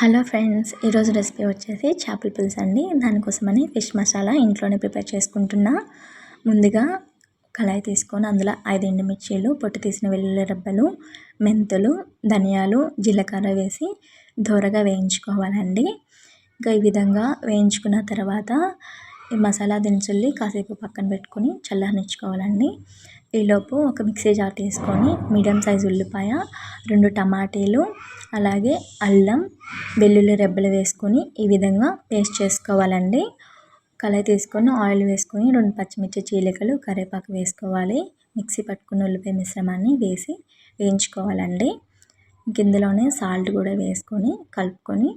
Hello friends ఈరోజు recipe వచ్చేసి చేపల పులుసు అండి. దానికోసమని ఫిష్ మసాలా ఇంట్లోనే ప్రిపేర్ చేసుకుంటున్నా. ముందుగా కళాయి తీసుకొని అందులో ఐదు ఎండుమిర్చీలు పొట్టు తీసిన వెల్లుల్లి రబ్బలు మెంతులు ధనియాలు జీలకర్ర వేసి దోరగా వేయించుకోవాలండి. ఇంకా ఈ విధంగా వేయించుకున్న తర్వాత ఈ మసాలా దినుసుల్ని కాసేపు పక్కన పెట్టుకొని చల్లనిచ్చుకోవాలండి ఈలోపు ఒక మిక్సీ జార్ తీసుకొని మీడియం సైజు ఉల్లిపాయ రెండు టమాటీలు అలాగే అల్లం వెల్లుల్లి రెబ్బలు వేసుకొని ఈ విధంగా పేస్ట్ చేసుకోవాలండి. కళాయి తీసుకొని ఆయిల్ వేసుకొని రెండు పచ్చిమిర్చి చీలికలు కరివేపాకు వేసుకోవాలి. మిక్సీ పట్టుకున్న ఉల్లిపాయ మిశ్రమాన్ని వేసి వేయించుకోవాలండి. కిందలోనే సాల్ట్ కూడా వేసుకొని కలుపుకొని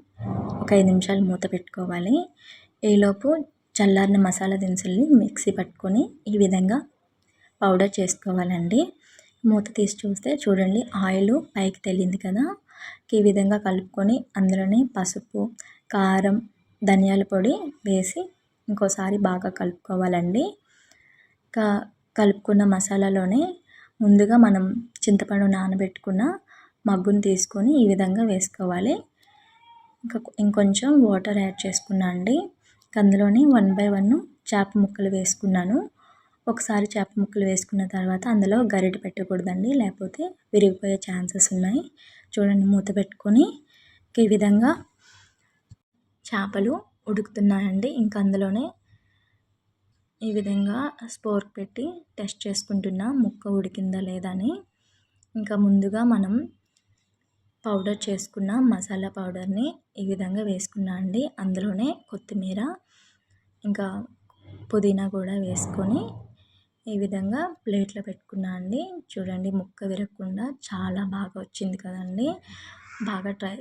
ఒక ఐదు నిమిషాలు మూత పెట్టుకోవాలి. ఈలోపు చల్లారిన మసాలా దినుసుల్ని మిక్సీ పట్టుకొని ఈ విధంగా పౌడర్ చేసుకోవాలండి. మూత తీసి చూస్తే చూడండి ఆయిల్ పైకి తెలియంది కదా. ఈ విధంగా కలుపుకొని అందులోనే పసుపు కారం ధనియాల పొడి వేసి ఇంకోసారి బాగా కలుపుకోవాలండి. కా కలుపుకున్న మసాలాలోనే ముందుగా మనం చింతపండు నానబెట్టుకున్న మగ్గును తీసుకొని ఈ విధంగా వేసుకోవాలి. ఇంకా ఇంకొంచెం వాటర్ యాడ్ చేసుకున్నా అండి. అందులోని వన్ బై వన్ చేప ముక్కలు వేసుకున్నాను. ఒకసారి చేప ముక్కలు వేసుకున్న తర్వాత అందులో గరిటె పెట్టకూడదండి లేకపోతే విరిగిపోయే ఛాన్సెస్ ఉన్నాయి. చూడండి మూత పెట్టుకొని ఈ విధంగా చేపలు ఉడుకుతున్నాయండి. ఇంకా అందులోనే ఈ విధంగా స్పోర్క్ పెట్టి టెస్ట్ చేసుకుంటున్నా ముక్క ఉడికిందా లేదా అని. ఇంకా ముందుగా మనం పౌడర్ చేసుకున్న మసాలా పౌడర్ని ఈ విధంగా వేసుకున్నా అండి. అందులోనే కొత్తిమీర ఇంకా పుదీనా కూడా వేసుకొని ఈ విధంగా ప్లేట్లో పెట్టుకున్నా అండి. చూడండి ముక్క విరగకుండా చాలా బాగా వచ్చింది కదండి. బాగా ట్రై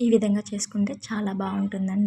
ఈ విధంగా చేసుకుంటే చాలా బాగుంటుందండి.